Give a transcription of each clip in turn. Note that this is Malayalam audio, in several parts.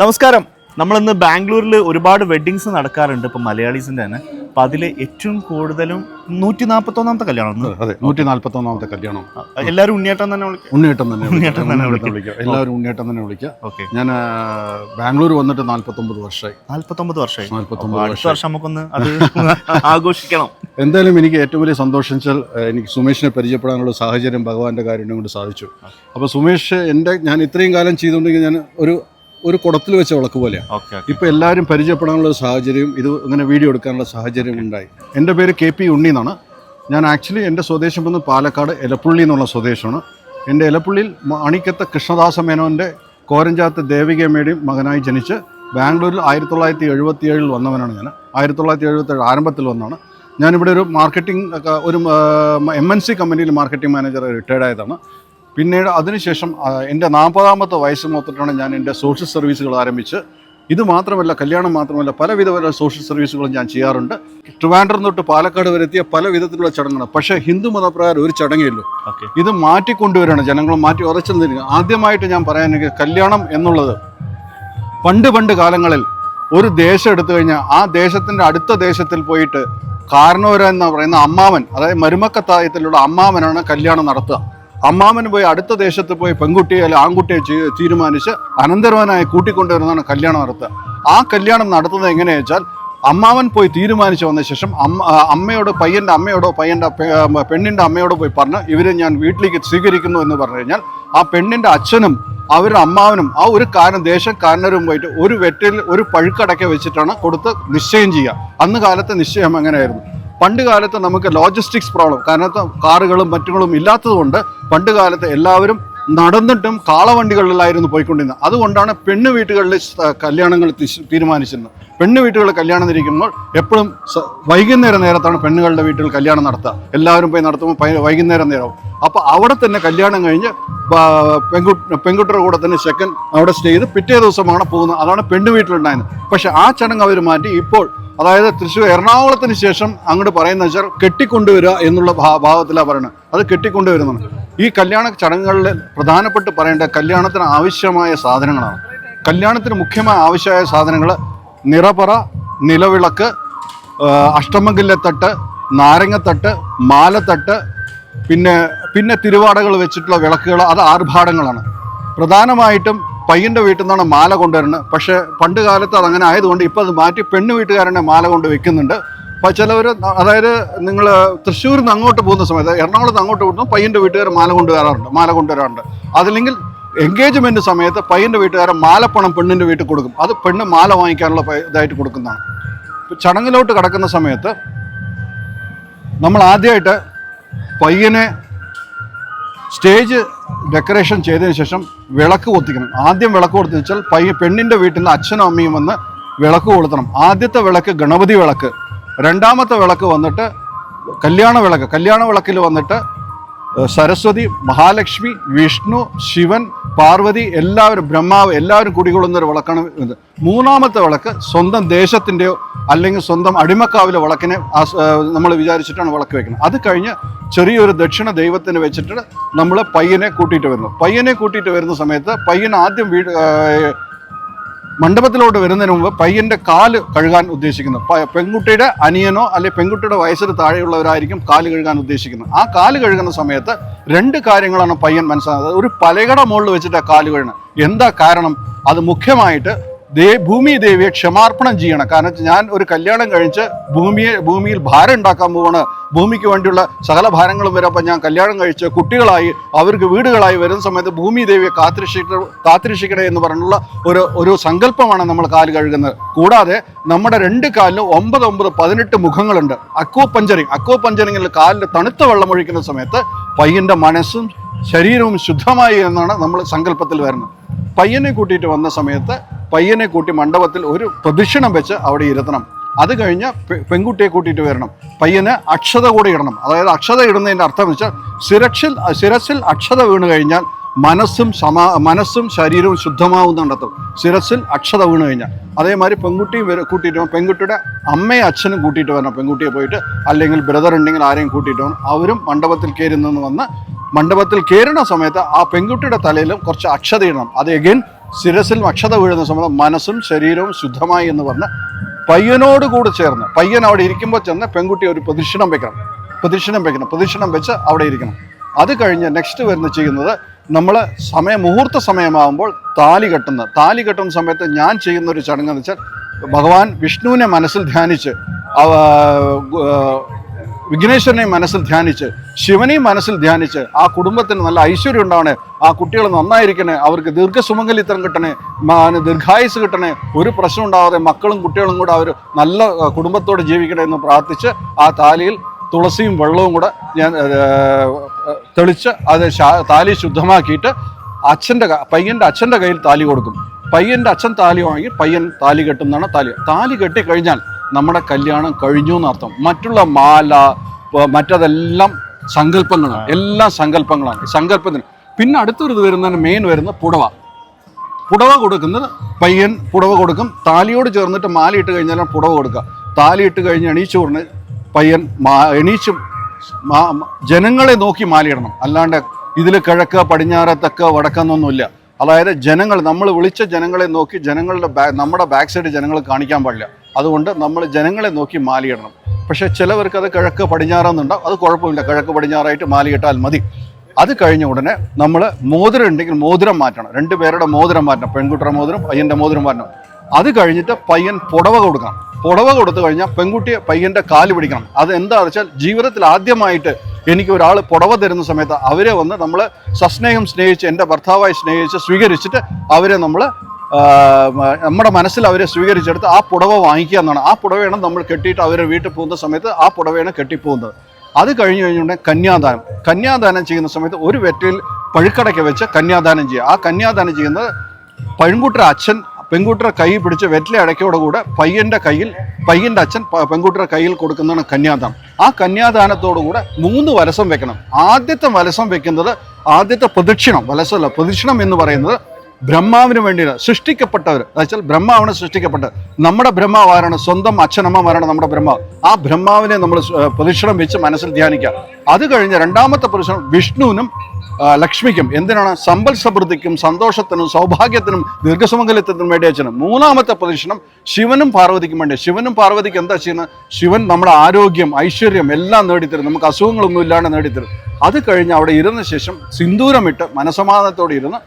നമസ്കാരം. നമ്മളിന്ന് ബാംഗ്ലൂരിൽ ഒരുപാട് വെഡ്ഡിങ്സ് നടക്കാറുണ്ട് ഇപ്പം മലയാളീസിന്റെ തന്നെ അപ്പം അതിൽ ഏറ്റവും കൂടുതലും നൂറ്റി നാൽപ്പത്തൊന്നാമത്തെ കല്യാണം. അതെ നൂറ്റി നാൽപ്പത്തൊന്നാമത്തെ കല്യാണം എല്ലാവരും ഉണ്ണിയേട്ടൻ തന്നെ വിളിക്കും. ഉണ്ണിയേട്ടൻ തന്നെ ഉണ്ണിയേട്ടൻ തന്നെ വിളിക്കാം. എല്ലാവരും ഉണ്ണിയേട്ടൻ തന്നെ വിളിക്കാം. ഓക്കെ. ഞാൻ ബാംഗ്ലൂർ വന്നിട്ട് നാല്പത്തൊമ്പത് വർഷമായി. നാൽപ്പത്തൊമ്പത് വർഷമായി. നാല്പത്തൊമ്പത് വർഷം നമുക്കൊന്ന് അത് ആഘോഷിക്കണം. എന്തായാലും എനിക്ക് ഏറ്റവും വലിയ സന്തോഷം വെച്ചാൽ എനിക്ക് സുമേഷിനെ പരിചയപ്പെടാനുള്ള സാഹചര്യം ഭഗവാന്റെ കാര്യം കൊണ്ട് സാധിച്ചു. അപ്പോൾ സുമേഷ് എന്റെ ഞാൻ ഇത്രയും കാലം ചെയ്തുകൊണ്ടെങ്കിൽ ഞാൻ ഒരു ഒരു കുടത്തിൽ വെച്ച വിളക്ക് പോലെയാണ്. ഇപ്പൊ എല്ലാവരും പരിചയപ്പെടാനുള്ള സാഹചര്യം ഇത് ഇങ്ങനെ വീഡിയോ എടുക്കാനുള്ള സാഹചര്യം ഉണ്ടായി. എന്റെ പേര് കെ പി ഉണ്ണി എന്നാണ്. ഞാൻ ആക്ച്വലി എന്റെ സ്വദേശം വന്ന് പാലക്കാട് എലപ്പുള്ളി എന്നുള്ള സ്വദേശമാണ്. എന്റെ എലപ്പുള്ളിയിൽ അണിക്കത്ത കൃഷ്ണദാസ മേനോന്റെ കോരഞ്ചാത്ത് ദേവികമ്മയുടെയും മകനായി ജനിച്ച് ബാംഗ്ലൂരിൽ ആയിരത്തി തൊള്ളായിരത്തി എഴുപത്തി ഏഴിൽ വന്നവനാണ് ഞാൻ. ആയിരത്തി തൊള്ളായിരത്തി എഴുപത്തി ഏഴ് ആരംഭത്തിൽ വന്നാണ്. ഞാനിവിടെ ഒരു മാർക്കറ്റിംഗ് ഒരു എം എൻ സി കമ്പനിയിൽ മാർക്കറ്റിംഗ് മാനേജർ റിട്ടയർഡ് ആയതാണ്. പിന്നീട് അതിനുശേഷം എന്റെ നാൽപ്പതാമത്തെ വയസ്സ് മൊത്തത്തിലാണ് ഞാൻ എന്റെ സോഷ്യൽ സർവീസുകൾ ആരംഭിച്ച്. ഇത് മാത്രമല്ല കല്യാണം മാത്രമല്ല പലവിധ സോഷ്യൽ സർവീസുകളും ഞാൻ ചെയ്യാറുണ്ട്. ട്രിവാൻഡ്രം തൊട്ട് പാലക്കാട് വരെ എത്തിയ പല വിധത്തിലുള്ള ചടങ്ങുകൾ പക്ഷേ ഹിന്ദു മതപ്രകാരം ഒരു ചടങ്ങേ ഉള്ളൂ ഇത് മാറ്റിക്കൊണ്ടുവരികയാണ് ജനങ്ങൾ മാറ്റി ഉറച്ചു നിന്നിരിക്കുക ആദ്യമായിട്ട് ഞാൻ പറയാനെങ്കിൽ കല്യാണം എന്നുള്ളത് പണ്ട് പണ്ട് കാലങ്ങളിൽ ഒരു ദേശം എടുത്തു കഴിഞ്ഞാൽ ആ ദേശത്തിന്റെ അടുത്ത ദേശത്തിൽ പോയിട്ട് കാരണവര എന്ന് പറയുന്ന അമ്മാവൻ അതായത് മരുമക്കത്തായത്തിലുള്ള അമ്മാവനാണ് കല്യാണം നടത്തുക. അമ്മാവൻ പോയി അടുത്ത ദേശത്ത് പോയി പെൺകുട്ടിയെ അല്ലെങ്കിൽ ആൺകുട്ടിയെ തീരുമാനിച്ച് അനന്തരവനായി കൂട്ടിക്കൊണ്ടുവരുന്നതാണ് കല്യാണം നടത്തുക. ആ കല്യാണം നടത്തുന്നത് എങ്ങനെയാ വെച്ചാൽ അമ്മാവൻ പോയി തീരുമാനിച്ചു വന്ന ശേഷം അമ്മ അമ്മയോട് പയ്യന്റെ അമ്മയോടോ പയ്യന്റെ പെണ്ണിന്റെ അമ്മയോടോ പോയി പറഞ്ഞ് ഇവരെ ഞാൻ വീട്ടിലേക്ക് സ്വീകരിക്കുന്നു എന്ന് പറഞ്ഞു കഴിഞ്ഞാൽ ആ പെണ്ണിന്റെ അച്ഛനും അവരുടെ അമ്മാവനും ആ ഒരു കാരണം ദേശം കാരണരും പോയിട്ട് ഒരു വെറ്റിൽ ഒരു പഴുക്കടക്ക വെച്ചിട്ടാണ് കൊടുത്ത് നിശ്ചയം ചെയ്യുക. അന്ന് കാലത്തെ നിശ്ചയം എങ്ങനെയായിരുന്നു പണ്ട് കാലത്ത് നമുക്ക് ലോജിസ്റ്റിക്സ് പ്രോബ്ലം കാരണം കാറുകളും മറ്റുകളും ഇല്ലാത്തതുകൊണ്ട് പണ്ട് കാലത്ത് എല്ലാവരും നടന്നിട്ടും കാളവണ്ടികളിലായിരുന്നു പോയിക്കൊണ്ടിരുന്നത്. അതുകൊണ്ടാണ് പെണ്ണ് വീട്ടുകളിൽ കല്യാണങ്ങൾ തീരുമാനിച്ചിരുന്നത്. പെണ്ണ് വീട്ടുകളിൽ കല്യാണം ഇരിക്കുമ്പോൾ എപ്പോഴും വൈകുന്നേരം നേരത്താണ് പെണ്ണുകളുടെ വീട്ടിൽ കല്യാണം നടത്തുക. എല്ലാവരും പോയി നടത്തുമ്പോൾ വൈകുന്നേരം നേരവും. അപ്പോൾ അവിടെ തന്നെ കല്യാണം കഴിഞ്ഞ് പെൺകുട്ടി പെൺകുട്ടിയുടെ കൂടെ തന്നെ സെക്കൻഡ് അവിടെ സ്റ്റേ ചെയ്ത് പിറ്റേ ദിവസമാണ് പോകുന്നത്. അതാണ് പെണ്ണ് വീട്ടിലുണ്ടായിരുന്നത്. പക്ഷേ ആ ചടങ്ങ് അവർ മാറ്റി. ഇപ്പോൾ അതായത് തൃശ്ശൂർ എറണാകുളത്തിന് ശേഷം അങ്ങോട്ട് പറയുന്ന വെച്ചാൽ കെട്ടിക്കൊണ്ടുവരിക എന്നുള്ള ഭാ- ഭാവത്തിലാണ് പറയുന്നത് അത് കെട്ടിക്കൊണ്ടുവരുന്നതാണ്. ഈ കല്യാണ ചടങ്ങുകളിൽ പ്രധാനപ്പെട്ട് പറയേണ്ട കല്യാണത്തിന് ആവശ്യമായ സാധനങ്ങളാണ്. കല്യാണത്തിന് മുഖ്യമായ ആവശ്യമായ സാധനങ്ങൾ നിറപറ നിലവിളക്ക് ആ, അഷ്ടമംഗല്യത്തട്ട് നാരങ്ങത്തട്ട് മാലത്തട്ട് പിന്നെ പിന്നെ തിരുവാടകൾ വെച്ചിട്ടുള്ള വിളക്കുകൾ അത് ആർഭാടങ്ങളാണ്. പ്രധാനമായിട്ടും പയ്യന്റെ വീട്ടിൽ നിന്നാണ് മാല കൊണ്ടുവരുന്നത്. പക്ഷേ പണ്ട് കാലത്ത് അതങ്ങനെ ആയതുകൊണ്ട് ഇപ്പോൾ അത് മാറ്റി പെണ്ണ് വീട്ടുകാരനെ മാല കൊണ്ട് വെക്കുന്നുണ്ട്. അപ്പോൾ ചിലവർ അതായത് നിങ്ങൾ തൃശ്ശൂരിൽ നിന്ന് അങ്ങോട്ട് പോകുന്ന സമയത്ത് എറണാകുളത്ത് അങ്ങോട്ട് പോകുമ്പോൾ പയ്യന്റെ വീട്ടുകാർ മാല കൊണ്ടുവരാറുണ്ട് മാല കൊണ്ടുവരാറുണ്ട്. അതില്ലെങ്കിൽ എൻഗേജ്മെന്റ് സമയത്ത് പയ്യന്റെ വീട്ടുകാരൻ മാലപ്പണം പെണ്ണിന്റെ വീട്ടിൽ കൊടുക്കും. അത് പെണ്ണ് മാല വാങ്ങിക്കാനുള്ള ഇതായിട്ട് കൊടുക്കുന്നതാണ്. ചടങ്ങിലോട്ട് കടക്കുന്ന സമയത്ത് നമ്മൾ ആദ്യമായിട്ട് പയ്യനെ സ്റ്റേജ് ഡെക്കറേഷൻ ചെയ്തതിന് ശേഷം വിളക്ക് കൊത്തിക്കണം. ആദ്യം വിളക്ക് കൊടുത്തു വെച്ചാൽ പയ്യ പെണ്ണിന്റെ വീട്ടിൽ നിന്ന് അച്ഛനും അമ്മയും വന്ന് വിളക്ക് കൊളുത്തണം. ആദ്യത്തെ വിളക്ക് ഗണപതി വിളക്ക്. രണ്ടാമത്തെ വിളക്ക് വന്നിട്ട് കല്യാണ വിളക്ക്. കല്യാണ വിളക്കിൽ വന്നിട്ട് സരസ്വതി മഹാലക്ഷ്മി വിഷ്ണു ശിവൻ പാർവതി എല്ലാവരും ബ്രഹ്മാവ് എല്ലാവരും കുടികൊള്ളുന്ന ഒരു വിളക്കാണ് ഇത്. മൂന്നാമത്തെ വിളക്ക് സ്വന്തം ദേശത്തിന്റെയോ അല്ലെങ്കിൽ സ്വന്തം അടിമക്കാവിലെ വിളക്കിനെ നമ്മൾ വിചാരിച്ചിട്ടാണ് വിളക്ക് വെക്കുന്നത്. അത് കഴിഞ്ഞ് ചെറിയൊരു ദക്ഷിണ ദൈവത്തിന് വെച്ചിട്ട് നമ്മൾ പയ്യനെ കൂട്ടിയിട്ട് വരുന്നു. പയ്യനെ കൂട്ടിയിട്ട് വരുന്ന സമയത്ത് പയ്യൻ ആദ്യം വീട് മണ്ഡപത്തിലോട്ട് വരുന്നതിന് മുമ്പ് പയ്യന്റെ കാൽ കഴുകാൻ ഉദ്ദേശിക്കുന്നു. പെൺകുട്ടിയുടെ അനിയനോ അല്ലെ പെൺകുട്ടിയുടെ വയസ്സിന് താഴെയുള്ളവരായിരിക്കും കാൽ കഴുകാൻ ഉദ്ദേശിക്കുന്നത്. ആ കാൽ കഴുകുന്ന സമയത്ത് രണ്ട് കാര്യങ്ങളാണ് പയ്യൻ മനസ്സിലാകുന്നത് ഒരു പലകട മുകളിൽ വെച്ചിട്ട് കാൽ കഴുകണം എന്താ കാരണം? അത് മുഖ്യമായിട്ട് ദേ ഭൂമി ദേവിയെ ക്ഷമാർപ്പണം ചെയ്യണം. കാരണം ഞാൻ ഒരു കല്യാണം കഴിച്ച് ഭൂമിയെ ഭൂമിയിൽ ഭാരം ഉണ്ടാക്കാൻ പോവാണ്. ഭൂമിക്ക് വേണ്ടിയുള്ള സകല ഭാരങ്ങളും വരെ അപ്പം ഞാൻ കല്യാണം കഴിച്ച് കുട്ടികളായി അവർക്ക് വീടുകളായി വരുന്ന സമയത്ത് ഭൂമി ദേവിയെ കാത്തിരക്ഷിക്ക കാത്തിരക്ഷിക്കണേ എന്ന് പറഞ്ഞുള്ള ഒരു ഒരു സങ്കല്പമാണ് നമ്മൾ കാൽ കഴുകുന്നത്. കൂടാതെ നമ്മുടെ രണ്ട് കാലിലും ഒമ്പത് ഒമ്പത് പതിനെട്ട് മുഖങ്ങളുണ്ട്. അക്വോ പഞ്ചറിങ് അക്വോ പഞ്ചറിങ്ങിൽ കാലിൽ തണുത്ത വെള്ളം ഒഴിക്കുന്ന സമയത്ത് പയ്യന്റെ മനസ്സും ശരീരവും ശുദ്ധമായി എന്നാണ് നമ്മൾ സങ്കല്പത്തിൽ വരുന്നത്. പയ്യനെ കൂട്ടിയിട്ട് വന്ന സമയത്ത് പയ്യനെ കൂട്ടി മണ്ഡപത്തിൽ ഒരു പ്രദക്ഷിണം വെച്ച് അവിടെ ഇരുത്തണം. അത് കഴിഞ്ഞ് പെൺകുട്ടിയെ കൂട്ടിയിട്ട് വരണം. പയ്യന് അക്ഷത കൂടെ ഇടണം. അതായത് അക്ഷത ഇടുന്നതിന്റെ അർത്ഥം വെച്ചാൽ സിരക്ഷിൽ ശിരസിൽ അക്ഷത വീണ് കഴിഞ്ഞാൽ മനസ്സും സമാ മനസ്സും ശരീരവും ശുദ്ധമാവുന്നുണ്ടത്തും ശിരസിൽ അക്ഷത വീണ് കഴിഞ്ഞാൽ. അതേമാതിരി പെൺകുട്ടിയും കൂട്ടിയിട്ട് വരണം. പെൺകുട്ടിയുടെ അമ്മയും അച്ഛനും കൂട്ടിയിട്ട് വരണം. പെൺകുട്ടിയെ പോയിട്ട് അല്ലെങ്കിൽ ബ്രദർ ഉണ്ടെങ്കിൽ ആരെയും കൂട്ടിയിട്ട് വരണം. അവരും മണ്ഡപത്തിൽ കയറി നിന്ന് വന്ന് മണ്ഡപത്തിൽ കയറുന്ന സമയത്ത് ആ പെൺകുട്ടിയുടെ തലയിലും കുറച്ച് അക്ഷത ഇടണം. അത് എഗെയിൻ ശിരസിൽ അക്ഷത വീഴുന്ന സമയത്ത് മനസ്സും ശരീരവും ശുദ്ധമായി എന്ന് പറഞ്ഞ് പയ്യനോട് കൂടെ ചേർന്ന് പയ്യൻ അവിടെ ഇരിക്കുമ്പോൾ ചെന്ന് പെൺകുട്ടി ഒരു പ്രദക്ഷിണം വെക്കണം പ്രദക്ഷിണം വെക്കണം പ്രദക്ഷിണം വെച്ച് അവിടെ ഇരിക്കണം. അത് കഴിഞ്ഞ് നെക്സ്റ്റ് വരുന്ന ചെയ്യുന്നത് നമ്മൾ സമയം മുഹൂർത്ത സമയമാകുമ്പോൾ താലി കെട്ടുന്ന താലി കെട്ടുന്ന സമയത്ത് ഞാൻ ചെയ്യുന്ന ഒരു ചടങ്ങ് എന്ന് വെച്ചാൽ ഭഗവാൻ വിഷ്ണുവിനെ മനസ്സിൽ ധ്യാനിച്ച് വിഘ്നേശ്വരനെ മനസ്സിൽ ധ്യാനിച്ച് ശിവനെയും മനസ്സിൽ ധ്യാനിച്ച് ആ കുടുംബത്തിന് നല്ല ഐശ്വര്യം ഉണ്ടാവണേ ആ കുട്ടികൾ നന്നായിരിക്കണേ അവർക്ക് ദീർഘസുമംഗലിത്തരം കിട്ടണേ ദീർഘായുസ് കിട്ടണേ ഒരു പ്രശ്നം ഉണ്ടാവാതെ മക്കളും കുട്ടികളും കൂടെ അവർ നല്ല കുടുംബത്തോടെ ജീവിക്കണേ എന്ന് പ്രാർത്ഥിച്ച് ആ താലിയിൽ തുളസിയും വെള്ളവും കൂടെ ഞാൻ തെളിച്ച് അത് താലി ശുദ്ധമാക്കിയിട്ട് അച്ഛന്റെ പയ്യന്റെ അച്ഛന്റെ കയ്യിൽ താലി കൊടുക്കും. പയ്യന്റെ അച്ഛൻ താലി വാങ്ങി പയ്യൻ താലി കെട്ടുന്നതാണ് താലി. താലി കെട്ടി കഴിഞ്ഞാൽ നമ്മുടെ കല്യാണം കഴിഞ്ഞു എന്നർത്ഥം. മറ്റുള്ള മാല മറ്റതെല്ലാം സങ്കല്പങ്ങളാണ്. എല്ലാ സങ്കല്പങ്ങളാണ്. സങ്കല്പത്തിന്. പിന്നെ അടുത്തൊരു ഇത് വരുന്നതിന് മെയിൻ വരുന്ന പുടവ. പുടവ കൊടുക്കുന്നത് പയ്യൻ പുടവ കൊടുക്കും. താലിയോട് ചേർന്നിട്ട് മാല ഇട്ട് കഴിഞ്ഞാൽ പുടവ കൊടുക്കുക. താലി ഇട്ട് കഴിഞ്ഞ് എണീച്ചു പറഞ്ഞ് പയ്യൻ മാ എണീച്ചും ജനങ്ങളെ നോക്കി മാലയിടണം അല്ലാണ്ട് ഇതിൽ കിഴക്ക് പടിഞ്ഞാറ് തെക്ക് വടക്കെന്നൊന്നുമില്ല. അതായത് ജനങ്ങൾ നമ്മൾ വിളിച്ച ജനങ്ങളെ നോക്കി ജനങ്ങളുടെ ബാ നമ്മുടെ ബാക്ക് സൈഡ് ജനങ്ങൾ കാണിക്കാൻ പാടില്ല. അതുകൊണ്ട് നമ്മൾ ജനങ്ങളെ നോക്കി മാലിയിടണം. പക്ഷേ ചിലവർക്ക് അത് കിഴക്ക് പടിഞ്ഞാറെന്നുണ്ടാവും. അത് കുഴപ്പമില്ല. കിഴക്ക് പടിഞ്ഞാറായിട്ട് മാലിയിട്ടാൽ മതി. അത് കഴിഞ്ഞ ഉടനെ നമ്മൾ മോതിരം ഉണ്ടെങ്കിൽ മോതിരം മാറ്റണം. രണ്ട് പേരുടെ മോതിരം മാറ്റണം. പെൺകുട്ടിയുടെ മോതിരം പയ്യന്റെ മോതിരം മാറ്റണം. അത് കഴിഞ്ഞിട്ട് പയ്യൻ പുടവ കൊടുക്കണം. പുടവ കൊടുത്തു കഴിഞ്ഞാൽ പെൺകുട്ടിയെ പയ്യന്റെ കാൽ പിടിക്കണം. അത് എന്താണെന്ന് വെച്ചാൽ ജീവിതത്തിൽ ആദ്യമായിട്ട് എനിക്ക് ഒരാൾ പുടവ തരുന്ന സമയത്ത് അവരെ വന്ന് നമ്മൾ സസ്നേഹം സ്നേഹിച്ച് എന്റെ ഭർത്താവായി സ്നേഹിച്ച് സ്വീകരിച്ചിട്ട് അവരെ നമ്മൾ നമ്മുടെ മനസ്സിൽ അവരെ സ്വീകരിച്ചെടുത്ത് ആ പുടവ വാങ്ങിക്കുക എന്നാണ്. ആ പുടവയാണ് നമ്മൾ കെട്ടിയിട്ട് അവരെ വീട്ടിൽ പോകുന്ന സമയത്ത് ആ പുടവയാണ് കെട്ടിപ്പോകുന്നത്. അത് കഴിഞ്ഞ് കഴിഞ്ഞുണ്ടെങ്കിൽ കന്യാദാനം. കന്യാദാനം ചെയ്യുന്ന സമയത്ത് ഒരു വെറ്റിൽ പഴുക്കടയ്ക്ക് വെച്ച് കന്യാദാനം ചെയ്യുക. ആ കന്യാദാനം ചെയ്യുന്നത് പെൺകുട്ടിയുടെ അച്ഛൻ പെൺകുട്ടിയുടെ കൈ പിടിച്ച് വെറ്റിലെ അടയ്ക്കോടെ കൂടെ പയ്യന്റെ കയ്യിൽ പയ്യന്റെ അച്ഛൻ പെൺകുട്ടിയുടെ കയ്യിൽ കൊടുക്കുന്നതാണ് കന്യാദാനം. ആ കന്യാദാനത്തോടു കൂടെ മൂന്ന് വലസം വെക്കണം. ആദ്യത്തെ വലസം വെക്കുന്നത് ആദ്യത്തെ പ്രദക്ഷിണം വലസമല്ല പ്രദക്ഷിണം എന്ന് പറയുന്നത് ബ്രഹ്മാവിന് വേണ്ടിയാണ് സൃഷ്ടിക്കപ്പെട്ടവർ. എന്നുവെച്ചാൽ ബ്രഹ്മാവാണ് സൃഷ്ടിക്കപ്പെട്ടത്. നമ്മുടെ ബ്രഹ്മാവ് ആരാണ് സ്വന്തം അച്ഛനമ്മമാരാണ് നമ്മുടെ ബ്രഹ്മാവ് ആ ബ്രഹ്മാവിനെ നമ്മൾ പ്രതിഷ്ഠം വെച്ച് മനസ്സിൽ ധ്യാനിക്കുക. അത് കഴിഞ്ഞ് രണ്ടാമത്തെ പ്രതിഷ്ഠം വിഷ്ണുവിനും ലക്ഷ്മിക്കും എന്തിനാണ്? സമ്പൽ സമൃദ്ധിക്കും സന്തോഷത്തിനും സൗഭാഗ്യത്തിനും ദീർഘസുമംഗലത്തിനും വേണ്ടി അച്ഛനും. മൂന്നാമത്തെ പ്രദക്ഷിണം ശിവനും പാർവതിക്കും വേണ്ടി. ശിവനും പാർവതിക്കും എന്താ ചെയ്യുന്നത്? ശിവൻ നമ്മുടെ ആരോഗ്യം ഐശ്വര്യം എല്ലാം നേടിത്തരും. നമുക്ക് അസുഖങ്ങളൊന്നും ഇല്ലാണ്ട് നേടിത്തരും. അത് കഴിഞ്ഞ് അവിടെ ഇരുന്ന ശേഷം സിന്ദൂരമിട്ട് മനസമാധാനത്തോടെ ഇരുന്ന്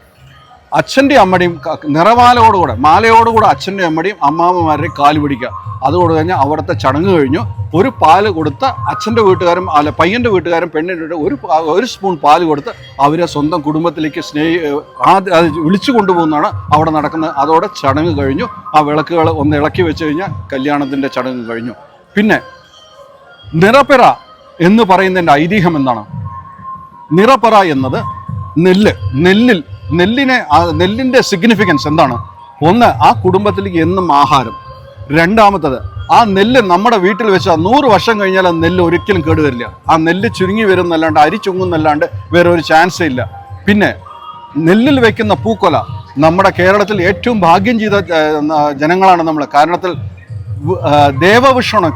അച്ഛന്റെ അമ്മയുടെയും നിറമാലയോടുകൂടെ മാലയോടുകൂടെ അച്ഛന്റെയും അമ്മയുടെയും അമ്മാമ്മമാരുടെയും കാൽ പിടിക്കുക. അതുകൊണ്ട് കഴിഞ്ഞാൽ അവിടുത്തെ ചടങ്ങ് കഴിഞ്ഞു. ഒരു പാൽ കൊടുത്ത അച്ഛന്റെ വീട്ടുകാരും അല്ല പയ്യന്റെ വീട്ടുകാരും പെണ്ണിന്റെ ഒരു ഒരു സ്പൂൺ പാൽ കൊടുത്ത് അവരെ സ്വന്തം കുടുംബത്തിലേക്ക് സ്നേഹി ആദ്യ വിളിച്ചു കൊണ്ടുപോകുന്നതാണ് അവിടെ നടക്കുന്നത്. അതോടെ ചടങ്ങ് കഴിഞ്ഞു. ആ വിളക്കുകൾ ഒന്ന് ഇളക്കി വെച്ച് കഴിഞ്ഞാൽ കല്യാണത്തിന്റെ ചടങ്ങ് കഴിഞ്ഞു. പിന്നെ നിറപ്പെറ എന്ന് പറയുന്നതിന്റെ ഐതിഹ്യം എന്താണ്? നിറപ്പിറ എന്നത് നെല്ല്. നെല്ലിൽ നെല്ലിനെ നെല്ലിന്റെ സിഗ്നിഫിക്കൻസ് എന്താണ്? ഒന്ന് ആ കുടുംബത്തിലേക്ക് എന്നും ആഹാരം. രണ്ടാമത്തത് ആ നെല്ല് നമ്മുടെ വീട്ടിൽ വെച്ചാൽ നൂറ് വർഷം കഴിഞ്ഞാൽ ആ നെല്ല് ഒരിക്കലും കേടുവരില്ല ആ നെല്ല് ചുരുങ്ങി വരുന്നല്ലാണ്ട് അരി ചുങ്ങുന്നല്ലാണ്ട് വേറെ ഒരു ചാൻസേ ഇല്ല. പിന്നെ നെല്ലിൽ വെക്കുന്ന പൂക്കൊല നമ്മുടെ കേരളത്തിൽ ഏറ്റവും ഭാഗ്യം ചെയ്ത ജനങ്ങളാണ് നമ്മൾ കാരണത്തിൽ ദേവവിഷണം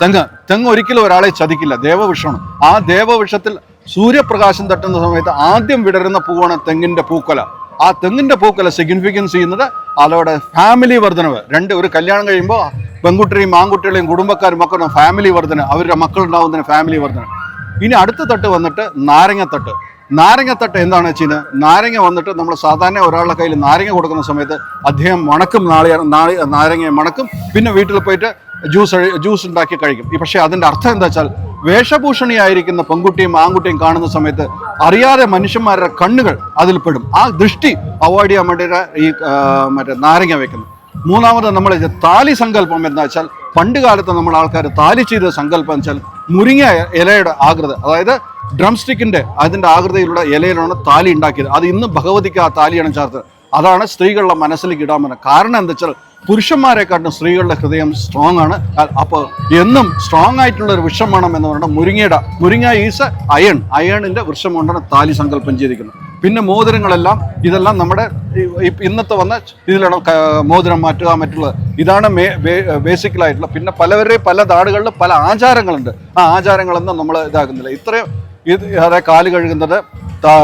തെങ്ങ് തെങ്ങ് ഒരിക്കലും ഒരാളെ ചതിക്കില്ല. ദേവവിഷണം. ആ ദേവവൃക്ഷത്തിൽ സൂര്യപ്രകാശം തട്ടുന്ന സമയത്ത് ആദ്യം വിടരുന്ന പൂവാണ് തെങ്ങിന്റെ പൂക്കല. ആ തെങ്ങിന്റെ പൂക്കല സിഗ്നിഫിക്കൻസ് ചെയ്യുന്നത് അതോടെ ഫാമിലി വർധനവ്. രണ്ട് ഒരു കല്യാണം കഴിയുമ്പോൾ പെൺകുട്ടിയും ആൺകുട്ടികളെയും കുടുംബക്കാരും ഒക്കെ ഫാമിലി വർധന അവരുടെ മക്കളുണ്ടാവുന്നതിന് ഫാമിലി വർധന. ഇനി അടുത്ത തട്ട് വന്നിട്ട് നാരങ്ങത്തട്ട് നാരങ്ങത്തട്ട് എന്താണ് വെച്ചാൽ നാരങ്ങ വന്നിട്ട് നമ്മൾ സാധാരണ ഒരാളുടെ കയ്യിൽ നാരങ്ങ കൊടുക്കുന്ന സമയത്ത് അദ്ദേഹം മണക്കും നാളെ നാളെ നാരങ്ങയെ മണക്കും പിന്നെ വീട്ടിൽ പോയിട്ട് ജ്യൂസ് ജ്യൂസ് ഉണ്ടാക്കി കഴിക്കും. പക്ഷേ അതിന്റെ അർത്ഥം എന്താ വെച്ചാൽ വേഷഭൂഷണിയായിരിക്കുന്ന പെൺകുട്ടിയും ആൺകുട്ടിയും കാണുന്ന സമയത്ത് അറിയാതെ മനുഷ്യന്മാരുടെ കണ്ണുകൾ അതിൽപ്പെടും പെടും. ആ ദൃഷ്ടി അവോയ്ഡ് ചെയ്യാൻ വേണ്ടിയിട്ട് ഈ മറ്റേ നാരങ്ങ വെക്കുന്നു. മൂന്നാമത് നമ്മൾ താലി സങ്കല്പം എന്ന് വെച്ചാൽ പണ്ട് കാലത്ത് നമ്മൾ ആൾക്കാർ താലി ചെയ്ത സങ്കല്പം വെച്ചാൽ മുരിങ്ങ ഇലയുടെ ആകൃതി. അതായത് ഡ്രം സ്റ്റിക്കിന്റെ അതിന്റെ ആകൃതിയിലുള്ള ഇലയിലാണ് താലി ഉണ്ടാക്കിയത്. അത് ഇന്ന് ഭഗവതിക്ക് ആ താലിയാണ് ചേർത്തത്. അതാണ് സ്ത്രീകളുടെ മനസ്സിലേക്ക് ഇടാൻ കാരണം എന്താ വെച്ചാൽ പുരുഷന്മാരെക്കാട്ടും സ്ത്രീകളുടെ ഹൃദയം സ്ട്രോങ് ആണ്. അപ്പോൾ എന്നും സ്ട്രോങ് ആയിട്ടുള്ള ഒരു വൃക്ഷം വേണം എന്ന് പറഞ്ഞാൽ മുരിങ്ങയുടെ മുരിങ്ങ ഈസ് അയൺ. അയണിന്റെ വൃക്ഷം കൊണ്ടാണ് താലി സങ്കല്പം ചെയ്തിരിക്കുന്നത്. പിന്നെ മോതിരങ്ങളെല്ലാം ഇതെല്ലാം നമ്മുടെ ഇന്നത്തെ വന്ന ഇതിലാണ് മോതിരം മാറ്റുക മറ്റുള്ള ഇതാണ് മേ ബേസിക്കലായിട്ടുള്ള പിന്നെ പലവരുടെയും പല നാടുകളിലും പല ആചാരങ്ങളുണ്ട്. ആ ആചാരങ്ങളൊന്നും നമ്മൾ ഇതാക്കുന്നില്ല. ഇത്രയും ഇത് അതായത് കാൽ കഴുകുന്നത്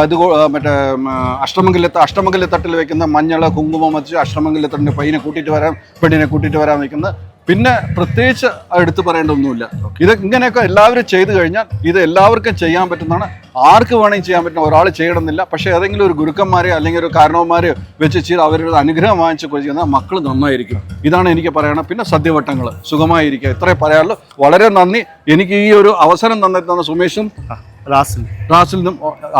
ഇത് മറ്റേ ഉം, അഷ്ടമംഗലത്തട്ടിൽ വെക്കുന്ന മഞ്ഞൾ കുങ്കുമം വെച്ച് അഷ്ടമംഗലത്തട്ടിന്റെ പയ്യനെ കൂട്ടിയിട്ട് വരാം പെണ്ണിനെ കൂട്ടിയിട്ട് വരാൻ വെക്കുന്നത് പിന്നെ പ്രത്യേകിച്ച് എടുത്തു പറയേണ്ട ഒന്നുമില്ല. ഇത് ഇങ്ങനെയൊക്കെ എല്ലാവരും ചെയ്തു കഴിഞ്ഞാൽ ഇത് എല്ലാവർക്കും ചെയ്യാൻ പറ്റുന്നതാണ്. ആർക്ക് വേണമെങ്കിൽ ചെയ്യാൻ പറ്റുന്ന ഒരാൾ ചെയ്യണമെന്നില്ല. പക്ഷേ ഏതെങ്കിലും ഒരു ഗുരുക്കന്മാരെ അല്ലെങ്കിൽ ഒരു കാരണവന്മാരെ വെച്ച് ചെയ്ത് അവരുടെ അനുഗ്രഹം വാങ്ങിച്ച് ചെയ്യുന്ന മക്കൾ നന്നായിരിക്കും. ഇതാണ് എനിക്ക് പറയണം പിന്നെ സദ്യവട്ടങ്ങൾ സുഖമായിരിക്കുക. ഇത്രേ പറയാനുള്ളൂ. വളരെ നന്ദി. എനിക്ക് ഈ ഒരു അവസരം തന്നിരുന്ന സുമേഷും റാസിൽ. നിന്നും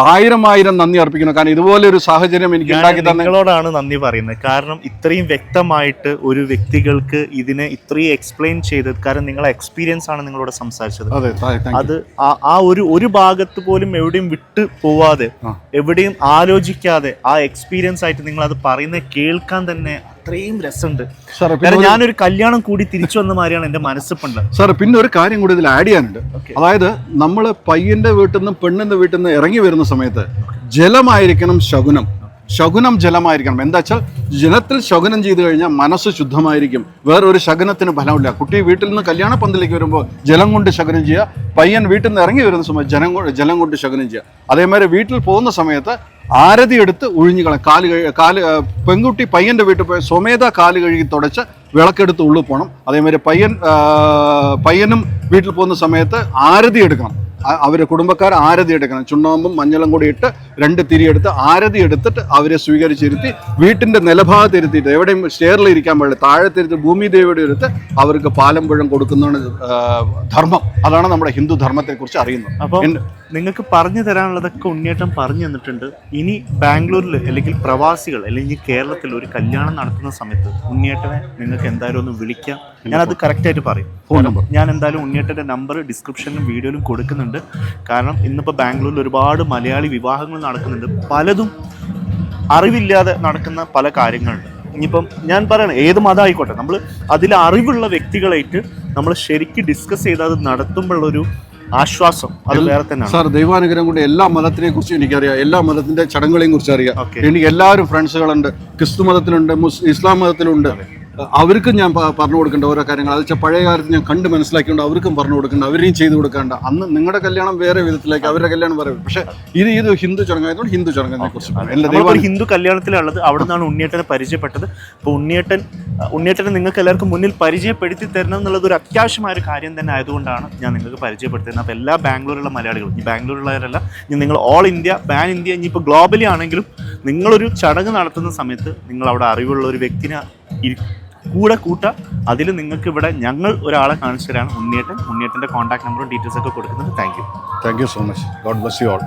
ആയിരം ആയിരം നന്ദി അർപ്പിക്കുന്നു. കാരണം ഇതുപോലെ ഒരു സാഹചര്യം എനിക്ക് ഉണ്ടാക്കി നിങ്ങളോടാണ് നന്ദി പറയുന്നത്. കാരണം ഇത്രയും വ്യക്തമായിട്ട് ഒരു വ്യക്തികൾക്ക് ഇതിനെ ഇത്രയും എക്സ്പ്ലെയിൻ ചെയ്തത് കാരണം നിങ്ങളെ എക്സ്പീരിയൻസ് ആണ് നിങ്ങളോട് സംസാരിച്ചത്. അതെ താ- അത് ആ- ആ ഒരു ഒരു ഭാഗത്ത് പോലും എവിടെയും വിട്ടു പോവാതെ എവിടെയും ആലോചിക്കാതെ ആ എക്സ്പീരിയൻസ് ആയിട്ട് നിങ്ങൾ അത് പറയുന്നത് കേൾക്കാൻ തന്നെ അത്രയും രസമുണ്ട്. കാരണം ഒരു- ഞാനൊരു കല്യാണം കൂടി തിരിച്ചു വന്ന മാതിരിയാണ് എന്റെ മനസ്സിപ്പുണ്ട്. സാർ പിന്നെ ഒരു കാര്യം കൂടി ഇതിൽ ആഡ് ചെയ്യാനുണ്ട്. അതായത് നമ്മൾ പയ്യന്റെ വീട്ടിൽ നിന്നും പെണ്ണിന്റെ വീട്ടിൽ നിന്ന് ഇറങ്ങി വരുന്ന സമയത്ത് ജലമായിരിക്കണം ശകുനം. ശകുനം ജലമായിരിക്കണം. എന്താ വെച്ചാൽ ജലത്തിൽ ശകുനം ചെയ്തു കഴിഞ്ഞാൽ മനസ്സ് ശുദ്ധമായിരിക്കും. വേറൊരു ശകുനത്തിന് ഫലമില്ല. കുട്ടി വീട്ടിൽ നിന്ന് കല്യാണ പന്തലിലേക്ക് വരുമ്പോൾ ജലം കൊണ്ട് ശകുനം ചെയ്യുക. പയ്യൻ വീട്ടിൽ നിന്ന് ഇറങ്ങി വരുന്ന സമയത്ത് ജലം കൊണ്ട് ജലം കൊണ്ട് ശകുനം ചെയ്യുക. അതേമാതിരി വീട്ടിൽ പോകുന്ന സമയത്ത് ആരതി എടുത്ത് കാൽ കഴുകി കാൽ പെൺകുട്ടി പയ്യന്റെ വീട്ടിൽ പോയി സ്വമേധ കാൽ കഴുകി തുടച്ച് വിളക്കെടുത്ത് ഉള്ളിൽ പോകണം അതേമാതിരി പയ്യൻ പയ്യനും വീട്ടിൽ പോകുന്ന സമയത്ത് ആരതി എടുക്കണം. അവരെ കുടുംബക്കാർ ആരതി എടുക്കണം. ചുണ്ണാമ്പും മഞ്ഞളും കൂടി ഇട്ട് രണ്ട് തിരി എടുത്ത് ആരതി എടുത്തിട്ട് അവരെ സ്വീകരിച്ചിരുത്തി വീട്ടിന്റെ നിലഭാഗത്ത് ഇരുത്തിയിട്ട് എവിടെയും ഷെയറിൽ ഇരിക്കാൻ പാടില്ല. താഴത്തിരുത്തി ഭൂമി ദേവിയുടെ എടുത്ത് അവർക്ക് പാലം പഴം കൊടുക്കുന്നതാണ് ധർമ്മം. അതാണ് നമ്മുടെ ഹിന്ദു ധർമ്മത്തെക്കുറിച്ച് അറിയുന്നത്. അപ്പോൾ നിങ്ങൾക്ക് പറഞ്ഞു തരാനുള്ളതൊക്കെ ഉണ്ണിയേട്ടം പറഞ്ഞു തന്നിട്ടുണ്ട്. ഇനി ബാംഗ്ലൂരിൽ അല്ലെങ്കിൽ പ്രവാസികൾ അല്ലെങ്കിൽ കേരളത്തിൽ ഒരു കല്യാണം നടത്തുന്ന സമയത്ത് ഉണ്ണിയേട്ടനെ നിങ്ങൾക്ക് എന്തായാലും ഒന്ന് വിളിക്കാം. ഞാനത് കറക്റ്റായിട്ട് പറയും. Phone number. ഞാൻ എന്തായാലും ഉണ്ണിയേട്ടന്റെ നമ്പർ ഡിസ്ക്രിപ്ഷനിലും വീഡിയോയിലും കൊടുക്കുന്നുണ്ട്. കാരണം ഇന്നിപ്പോൾ ബാംഗ്ലൂരിൽ ഒരുപാട് മലയാളി വിവാഹങ്ങൾ നടക്കുന്നുണ്ട്. പലതും അറിവില്ലാതെ നടക്കുന്ന പല കാര്യങ്ങളുണ്ട്. ഇനിയിപ്പം ഞാൻ പറയണം ഏത് മതമായിക്കോട്ടെ നമ്മൾ അതിൽ അറിവുള്ള വ്യക്തികളായിട്ട് നമ്മൾ ശരിക്കും ഡിസ്കസ് ചെയ്ത് അത് നടത്തുമ്പോഴുള്ളൊരു ആശ്വാസം അത് വേറെ തന്നെ സാർ ദൈവാനുഗ്രഹം കൊണ്ട് എല്ലാ മതത്തിനെ കുറിച്ചും എനിക്കറിയാം. എല്ലാ മതത്തിന്റെ ചടങ്ങുകളെയും കുറിച്ച് അറിയാം എനിക്ക് എല്ലാവരും ഫ്രണ്ട്സുകളുണ്ട് ക്രിസ്തു മതത്തിലുണ്ട് മുസ് ഇസ്ലാം മതത്തിലുണ്ട്. അവർക്കും ഞാൻ പറഞ്ഞു കൊടുക്കേണ്ട ഓരോ കാര്യങ്ങൾ. അത് വെച്ചാൽ പഴയ കാലത്ത് ഞാൻ കണ്ട് മനസ്സിലാക്കിയോണ്ട് അവർക്കും പറഞ്ഞു കൊടുക്കേണ്ട അവരെയും ചെയ്തു കൊടുക്കേണ്ട. അന്ന് നിങ്ങളുടെ കല്യാണം വേറെ വിധത്തിലേക്ക് അവരുടെ കല്യാണം വേറെ പക്ഷേ ഇത് ഇത് ഹിന്ദു ചടങ്ങായതുകൊണ്ട് ഹിന്ദു ചടങ്ങിനെ കുറിച്ച് ഹിന്ദു കല്യാണത്തിലുള്ളത് അവിടെ നിന്നാണ് ഉണ്ണിയേട്ടനെ പരിചയപ്പെട്ടത്. അപ്പോൾ ഉണ്ണിയേട്ടൻ ഉണ്ണിയേട്ടനെ നിങ്ങൾക്ക് എല്ലാവർക്കും മുന്നിൽ പരിചയപ്പെടുത്തി തരണം എന്നുള്ളത് ഒരു അത്യാവശ്യമായ ഒരു കാര്യം തന്നെ ആയതുകൊണ്ടാണ് ഞാൻ നിങ്ങൾക്ക് പരിചയപ്പെടുത്തുന്നത് അപ്പോൾ എല്ലാ ബാംഗ്ലൂരിലുള്ള മലയാളികളും ഈ ബാംഗ്ലൂരിലുള്ളവരല്ല ഇനി നിങ്ങൾ ഓൾ ഇന്ത്യ പാൻ ഇന്ത്യ ഇനിയിപ്പോൾ ഗ്ലോബലി ആണെങ്കിലും നിങ്ങളൊരു ചടങ്ങ് നടത്തുന്ന സമയത്ത് നിങ്ങൾ അവിടെ അറിവുള്ള ഒരു വ്യക്തിനെ കൂടെ കൂട്ട അതിൽ നിങ്ങൾക്ക് ഇവിടെ ഞങ്ങൾ ഒരാളെ കാണിച്ചു തരാണ് ഉണ്ണിയേട്ടൻ. ഉണ്ണിയേട്ടന്റെ കോൺടാക്ട് നമ്പറും ഡീറ്റെയിൽസ് ഒക്കെ കൊടുക്കുന്നത് thank you thank you so much God bless you all